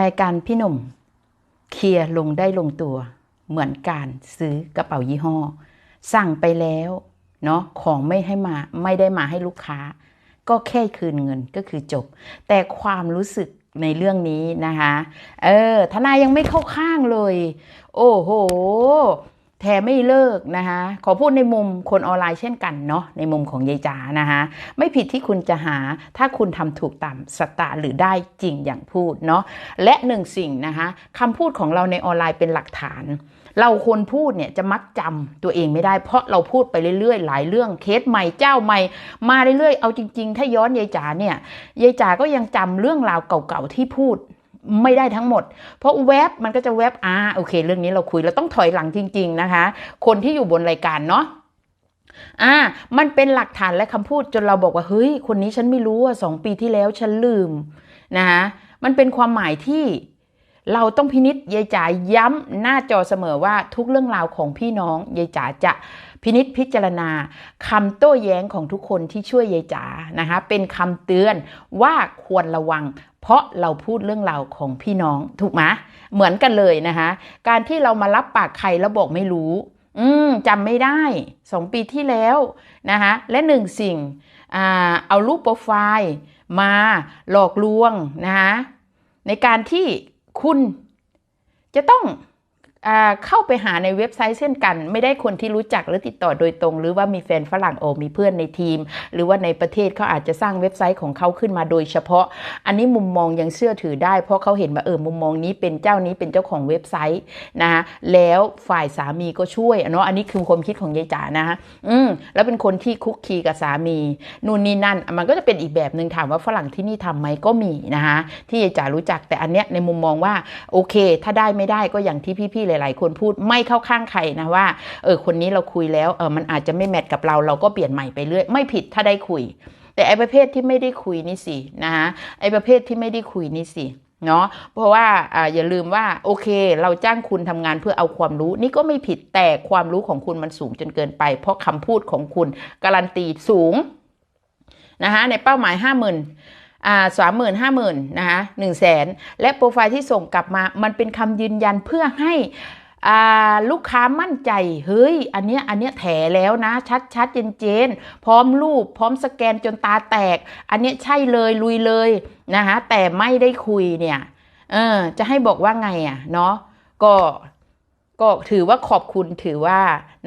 รายการพี่หนุ่ม เคลียร์ลงได้ลงตัว เหมือนการซื้อกระเป๋ายี่ห้อ สั่งไปแล้วเนาะของไม่ให้มาไม่ได้มาให้ลูกค้า ก็แค่คืนเงินก็คือจบ แต่ความรู้สึกในเรื่องนี้นะคะ เออทนายยังไม่เข้าข้างเลย โอ้โห แถมไม่เลิกนะคะขอพูดในมุมคนออนไลน์เช่นกันเนาะในมุมของยายจ๋านะคะไม่ผิดที่คุณจะหาถ้าคุณทำถูกตามสตาหรือได้จริงอย่างพูดเนาะและหนึ่งสิ่งนะคะคำพูดของเราในออนไลน์เป็นหลักฐาน เราคนพูดเนี่ยจะมักจำตัวเองไม่ได้ เพราะเราพูดไปเรื่อยๆ หลายเรื่องเคสใหม่เจ้าใหม่มาเรื่อยๆเอาจริง ๆ ถ้าย้อนยายจ๋าเนี่ยยายจ๋าก็ยังจำเรื่องราวเก่าๆที่พูด ไม่ได้ทั้งหมด เพราะแวบมันก็จะแวบอ่าโอเค เรื่องนี้เราคุยเราต้องถอยหลังจริง ๆนะคะ คนที่อยู่บนรายการเนาะอ่า มันเป็นหลักฐานและคำพูดจนเราบอกว่าเฮ้ย คนนี้ฉันไม่รู้ว่าสองปีที่แล้วฉันลืมนะคะมันเป็นความหมายที่ เราต้องพินิษยายจ๋าย้ำหน้าจอเสมอว่าทุกเรื่องราวของพี่น้องยายจ๋าจะพินิษพิจารณาคำโต้แย้งของทุกคนที่ช่วยยายจ๋านะคะเป็นคำเตือนว่าควรระวัง เพราะเราพูดเรื่องราวของพี่น้องถูกไหมเหมือนกันเลยนะคะการที่เรามารับปากใครแล้วบอกไม่รู้ อืมจำไม่ได้สองปีที่แล้วนะคะและหนึ่งสิ่งอเอารูปโปรไฟล์มาหลอกลวงนะคะในการที่ คุณจะต้อง เข้าไปหาในเว็บไซต์เช่นกัน ไม่ได้คนที่รู้จักหรือติดต่อโดยตรง หรือว่ามีแฟนฝรั่งโอมีเพื่อนในทีม หรือว่าในประเทศเขาอาจจะสร้างเว็บไซต์ของเขาขึ้นมาโดยเฉพาะ อันนี้มุมมองยังเชื่อถือได้ เพราะเขาเห็นว่าเออมุมมองนี้เป็นเจ้านี้เป็นเจ้าของเว็บไซต์นะคะแล้วฝ่ายสามีก็ช่วยเนาะอันนี้คือความคิดของยายจ๋านะคะอืมแล้วเป็นคนที่คุกคีกับสามีนู่นนี่นั่น มันก็จะเป็นอีกแบบหนึ่งถามว่าฝรั่งที่นี่ทำไหมก็มีนะคะที่ยายจ๋ารู้จักแต่อันเนี้ยในมุมมองว่าโอเค ถ้าได้ไม่ได้ก็อย่างที่พี่ๆลาย ๆ คนพูดไม่เข้าข้างใครนะว่าเออคนนี้เราคุยแล้วเออมันอาจจะไม่แมทกับเราเราก็เปลี่ยนใหม่ไปเรื่อยไม่ผิดถ้าได้คุย แต่ไอ้ประเภทที่ไม่ได้คุยนี่สินะคะไอ้ประเภทที่ไม่ได้คุยนี่สิเนาะเพราะว่าอ่าอย่าลืมว่าโอเค เราจ้างคุณทำงานเพื่อเอาความรู้ นี่ก็ไม่ผิดแต่ความรู้ของคุณมันสูงจนเกินไป เพราะคำพูดของคุณการันตีสูงนะคะในเป้าหมายห้าหมื่น สามหมื่นห้าหมื่นนะคะหนึ่งแสนและโปรไฟล์ที่ส่งกลับมา มันเป็นคำยืนยันเพื่อให้อ่าลูกค้ามั่นใจ เฮ้ย อันเนี้ย อันเนี้ยแถแล้วนะ ชัดชัดเจนเจน พร้อมรูป พร้อมสแกนจนตาแตก อันเนี้ยใช่เลยลุยเลยนะคะแต่ไม่ได้คุยเนี่ย เออ จะให้บอกว่าไงอะ เนาะก็ ก็ถือว่าขอบคุณถือว่า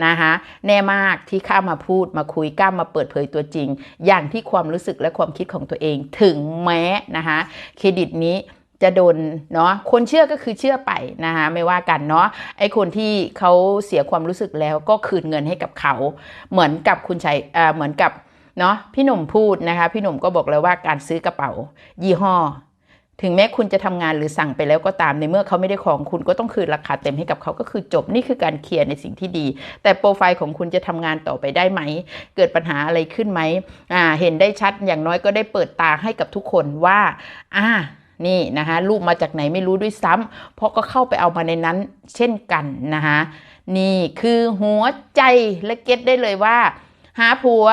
นะคะแน่มากที่ข้ามาพูดมาคุยกล้ามาเปิดเผยตัวจริง อย่างที่ความรู้สึกและความคิดของตัวเองถึงแม้นะคะเครดิตนี้จะโดนเนาะคนเชื่อก็คือเชื่อไปนะคะไม่ว่ากันเนาะไอคนที่เขาเสียความรู้สึกแล้วก็คืนเงินให้กับเขา เหมือนกับคุณชัยอ่าเหมือนกับเนาะพี่หนุ่มพูดนะคะ พี่หนุ่มก็บอกแล้วว่าการซื้อกระเป๋า ยี่ห้อ ถึงแม้คุณจะทำงานหรือสั่งไปแล้วก็ตามในเมื่อเขาไม่ได้ของคุณก็ต้องคืนราคาเต็มให้กับเขาก็คือจบนี่คือการเคลียร์ในสิ่งที่ดี แต่โปรไฟล์ของคุณจะทำงานต่อไปได้ไหม เกิดปัญหาอะไรขึ้นไหมอ่าเห็นได้ชัดอย่างน้อยก็ได้เปิดตาให้กับทุกคนว่าอ่านี่นะคะรูปมาจากไหนไม่รู้ด้วยซ้ำเพราะก็เข้าไปเอามาในนั้นเช่นกันนะคะนี่คือหัวใจและเก็ตได้เลยว่า หาผัว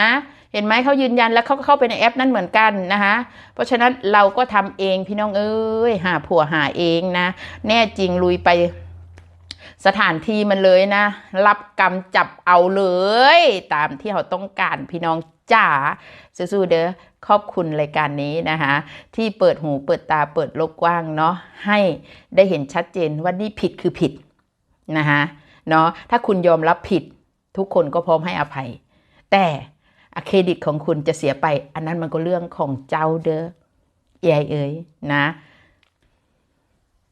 นะ เห็นไหมเขายืนยันแล้วเขาก็เข้าไปในแอปนั้นเหมือนกันนะคะเพราะฉะนั้นเราก็ทำเองพี่น้องเอ้ยหาผัวหาเองนะ แน่จริงลุยไปสถานที่มันเลยนะ รับกรรมจับเอาเลย ตามที่เขาต้องการพี่น้องจ๋าสู้ๆเด้อขอบคุณรายการนี้นะคะ ที่เปิดหูเปิดตาเปิดโลกกว้างเนาะให้ได้เห็นชัดเจนว่านี่ผิดคือผิดนะคะเนาะถ้าคุณยอมรับผิด ทุกคนก็พร้อมให้อภัย แต่ เครดิตของคุณจะเสียไป อันนั้นมันก็เรื่องของเจ้าเด้อเอยเอ๋ยนะ